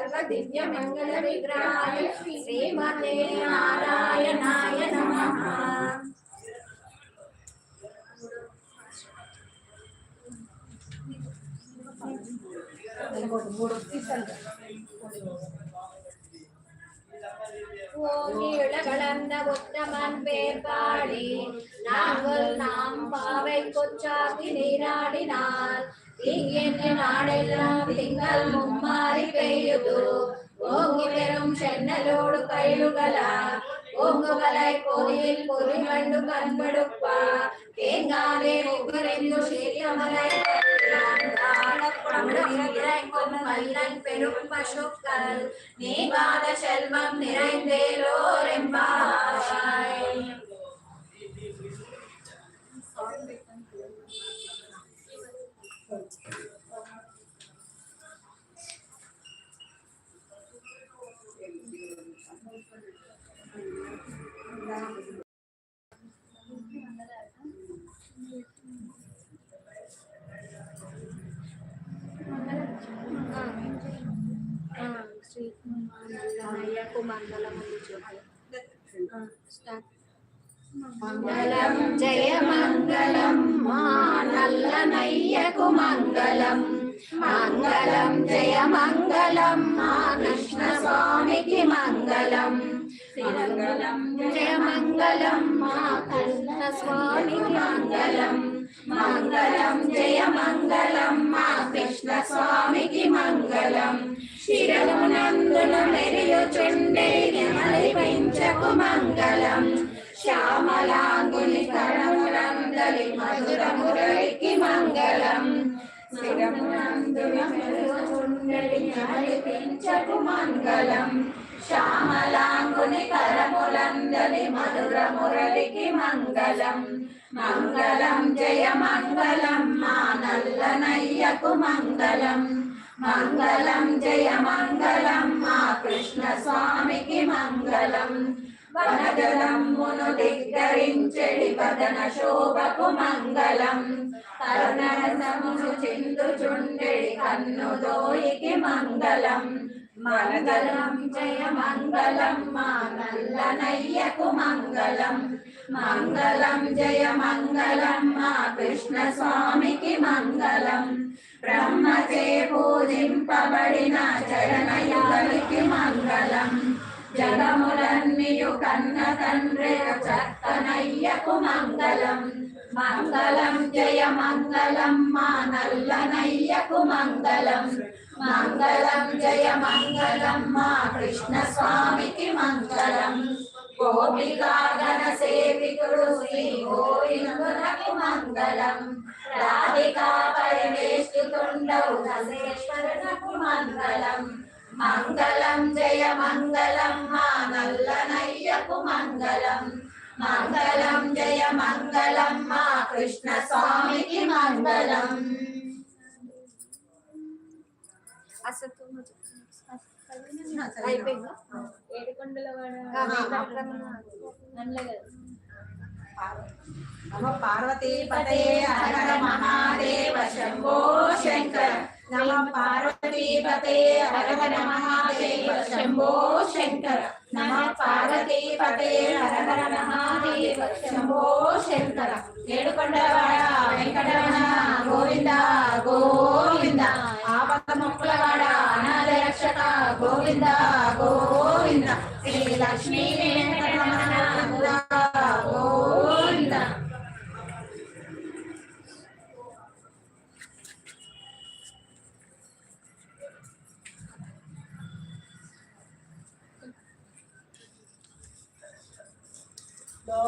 सर्वदिव्यमङ्गलविग्रहाय श्रीमते नारायणाय नमः கலந்த உத்தமன் பேர்பாடி நாங்கள் நாம் பாவை கொச்சாக்கி நீராடினால் தீங்கென்று நாடெல்லாம் திங்கள் மும்மாறி பெய்யுது ஓங்கி பெரும் சென்னலோடு கையுகல ஓங்குகலை பொதியில் பொறி கண்டு கண்படுப்ப தேங்காதே முகரெந்து சீரியமலை மல்லன் பெரும் பசுக்கள் நீங்காத செல்வம் நிறைந்தேலோரெம்பாய் నల్లయ్యకు మంగళములు మంగళం జయ మంగళం. మా నల్లనయ్యకు మంగళం మంగళం జయ మంగళం మా కృష్ణ స్వామికి మంగళం. మంగళం జయ మంగళం మా కృష్ణ స్వామికి మంగళం. మంగళం జయ మంగళం. మా కృష్ణ స్వామికి మంగళం. శిరమునందున మెరియుచుండే నెమలి పెంచకు మంగళం. శ్యామలాంగుని కరములందలి మధుర మురళికి మంగళం. శిరమునందున మెరియుచుండెడి నెమలి పెంచకు మంగళం. శ్యామలాంగుని కరములందని మధుర మురళికి మంగళం. మంగళం జయ మంగళం మా నల్లనయ్యకు మంగళం. మంగళం జయ మంగళం మా కృష్ణ స్వామికి మంగళం. వనజలమ్మును ధిక్కరించెడి వదన శోభకు మంగళం. కరుణరసమును చిందుచుండెడి కన్ను దోయికి మంగళం. మంగళం జయ మంగళం మా నల్లనయ్యకు మంగళం. మంగళం జయ మంగళం మా కృష్ణ స్వామికి మంగళం. బ్రహ్మచే పూజింపబడిన చరణయుగలికి మంగళం. జగములన్నియు కన్న తండ్రి చక్కనయ్యకు మంగళం. మంగళం జయ మంగళం మా నల్లనయ్యకు మంగళం మంగళం జయ మంగళం మా కృష్ణ స్వామికి మంగళం గోపికాగణ సేవికుడు శ్రీ గోవిందునకు మంగళం రాధికా పరివేష్టితుండవు దశేశ్వరునకు మంగళం మంగళం జయ మంగళం మా నల్లనయ్యకు మంగళం మంగళం జయ మంగళం మా కృష్ణ స్వామికి మంగళం. నమ పార్వతీపతే హర మహాదేవ శంభో శంకర. నమ పార్వతీపతే హర హర మహాదేవ శంభో శంకర. నమ పార్వతీపతే హర హర మహాదేవ శంభో శంకర. ఏడుకొండలవాడ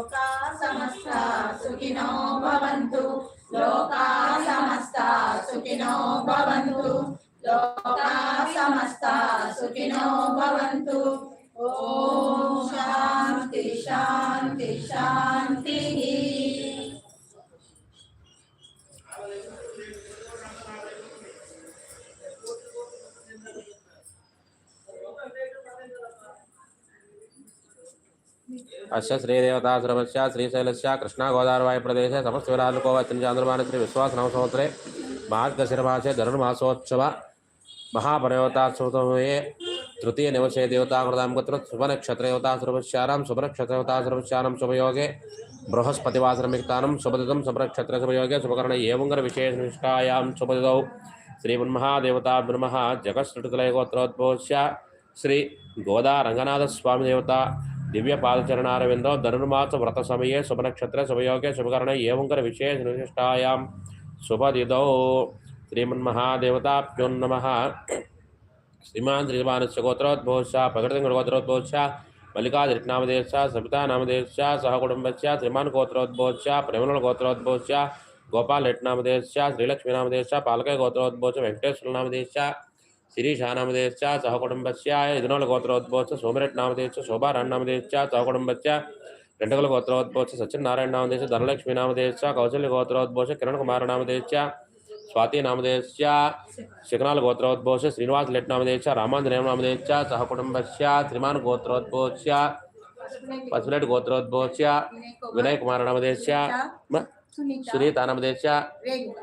లోకా సమస్త సుఖినో భవంతు. లోకా సమస్త సుఖినో భవంతు. లోకా సమస్త సుఖినో భవంతు. ఓం శాంతి శాంతి శాంతి. अश्य श्रीदेवताश्रमस्य श्री विश्वास नव श्रीविश्वासनवसंवत्सरे मार्गशिरमासे धनुर्मासोत्सव महापर्योतात्सवसमये तृतीयनिवसे देवताकृतां कुत्र सुभनक्षत्रदेवताश्रमस्यानां सुभनक्षत्रदेवताश्रमस्यानां शुभयोगे बृहस्पतिवासरमिक्तानं शुभदितं सुभनक्षत्रशुभयोगे शुभकर्ण एवङ्करविशेषनिष्ठायां शुभदितौ श्रीमन्महादेवताभिर्मः जगत्सृटतलयगोत्रोद्भवस्य श्री गोदा रङ्गनाथस्वामिदेवता रङ्गनाथस्वामी देवता दिव्यपादचरणारविन्दौ धनुर्मास व्रतसमये शुभनक्षत्रे शुभयोगे शुभकर्ण एवङ्कर विशेषनिष्ठायां शुभदितौ श्रीमन्महादेवताभ्यो नमः श्रीमान् श्रीमानस्य गोत्रोद्भवस्य प्रकृतिगोत्रोद्भवस्य मल्लिकादिनामदेशस्य सवितानामदेशस्य सह कुटुम्बस्य श्रीमान् गोत्रोद्भवस्य प्रेमलगोत्रोद्भवस्य गोपाल नामदेशस्य श्रीलक्ष्मीनामदेशस्य पालके गोत्रोद्भवस्य वेङ्कटेश्वरनामदेशस्य शिरीशानामदेशस्य सह శిరీషానామధేశ్చ సహకుటుంబస్య యదునోల గోత్రోద్భవస్య సోమిరెట్ నామధేశ్చ శోభారాణ్ణామధేశ్చ సహకుటుంబస్య రెంటకుల గోత్రోద్భవస్య సత్యనారాయణ నామధేశ ధనలక్ష్మి నామధేశ్చ కౌశల్య గోత్రోద్భవస్య కిరణ్ కుమార నామధేశ్చ స్వాతి నామధేశ్చ శిఖనాల గోత్రోద్భవస్య శ్రీనివాస్ లెట్ నామధేశ్చ రామాంజనేయం నామధేశ్చ సహకుటుంబస్య శ్రీమాన్ గోత్రోద్భవస్య పసుపులెట్ గోత్రోద్భవస్య వినయ్ కుమార నామధేశ్చ సునీత. నామదేశ.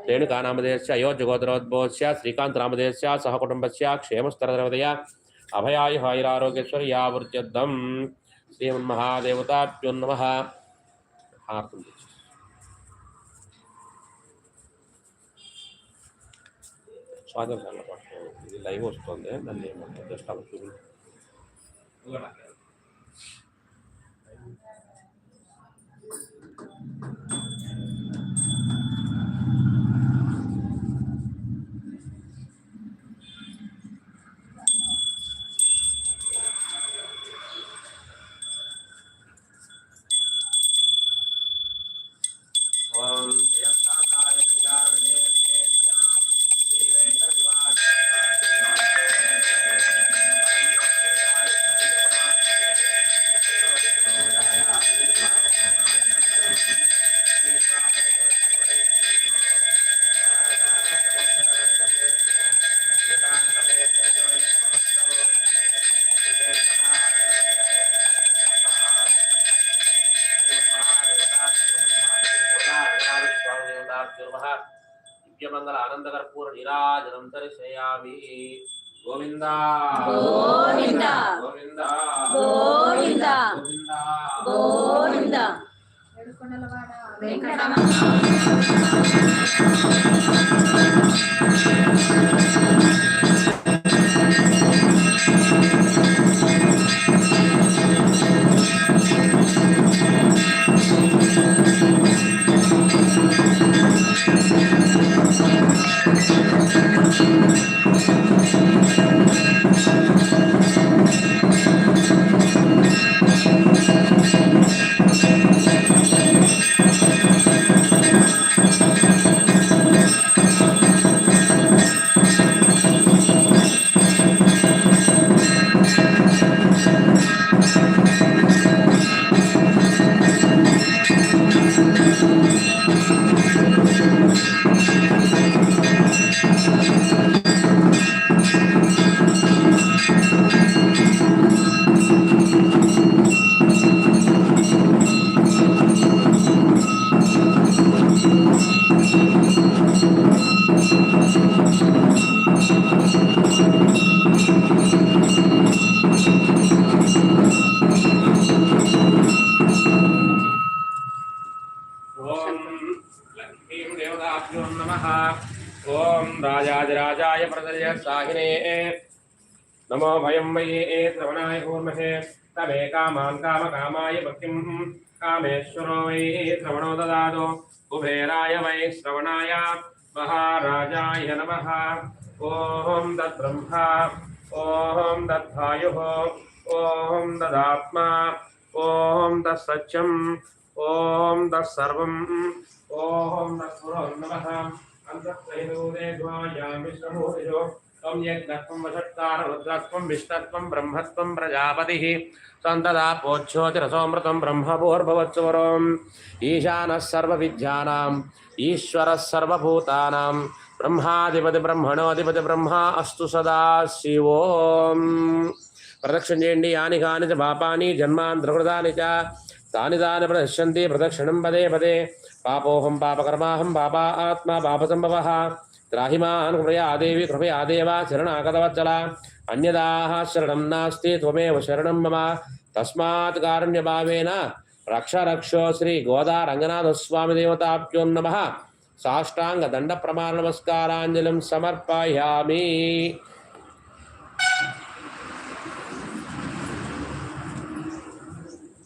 రేణుకా. నామదేశ. అయోధ్య గోత్రోద్భవస్య. శ్రీకాంత్ నామదేశ. సహ కుటుంబస్య క్షేమస్తరదయ అభయాయ హాయిరారోగ్యేశ్వరి యావృత్యర్థం. శ్రీమన్మహాదేవతాభ్యో నమ. హారతం ఇది లైవ్ వస్తుంది. దాన్ని జస్ట్ చూపించు. దివ్యమంగళ ఆనందకర్పూర నీరాజనం దర్శయామి గోవింద గోవింద. గోవింద గోవింద. గోవింద వెంకటరమణ నమో భయం మయే శ్రవణాయ కూర్మహే తమే కామాన్ కామ కామాయ భక్తిం కామేశ్వరో వై శ్రవణో దదాదో కుబేరాయ వై శ్రవణాయ మహారాజాయ నమః ఓం తద్బ్రహ్మ ఓం తద్వాయు ఓం తదాత్మా ఓం తత్సత్యం ఓం తత్సర్వం ఓం తత్పురో నమః అంతః త్వం యజ్ఞత్వం వషట్కార రుద్రత్వం విష్ణత్వం బ్రహ్మత్వం ప్రజాపతిः సంతదా పోచ్యోతిరసోమృతం బ్రహ్మభూర్భవత్సువరోం ఈశానः సర్వవిద్యానాం ఈశ్వరः సర్వభూతానాం బ్రహ్మాధిపతి బ్రహ్మణోధిపతి బ్రహ్మ అస్తు సదా శివోం ప్రదక్షిణ చేయండి యాని కాని చ పాపాని జన్మాంతరకృతాని చ తాని తాని ప్రదర్శంతి ప్రదక్షిణం పదే పదే పాపోహం పాపకర్మాహం పాపా ఆత్మా పాపసంభవ త్రాహిమాన్ కృపయా దేవి కృపయా దేవ శరణాగతవత్సల అన్యదాహ శరణం నాస్తి త్వమేవ శరణం మమ తస్మాత్ కారుణ్యభావేన రక్ష రక్షో శ్రీ గోదా రంగనాథ స్వామి దేవతాభ్యో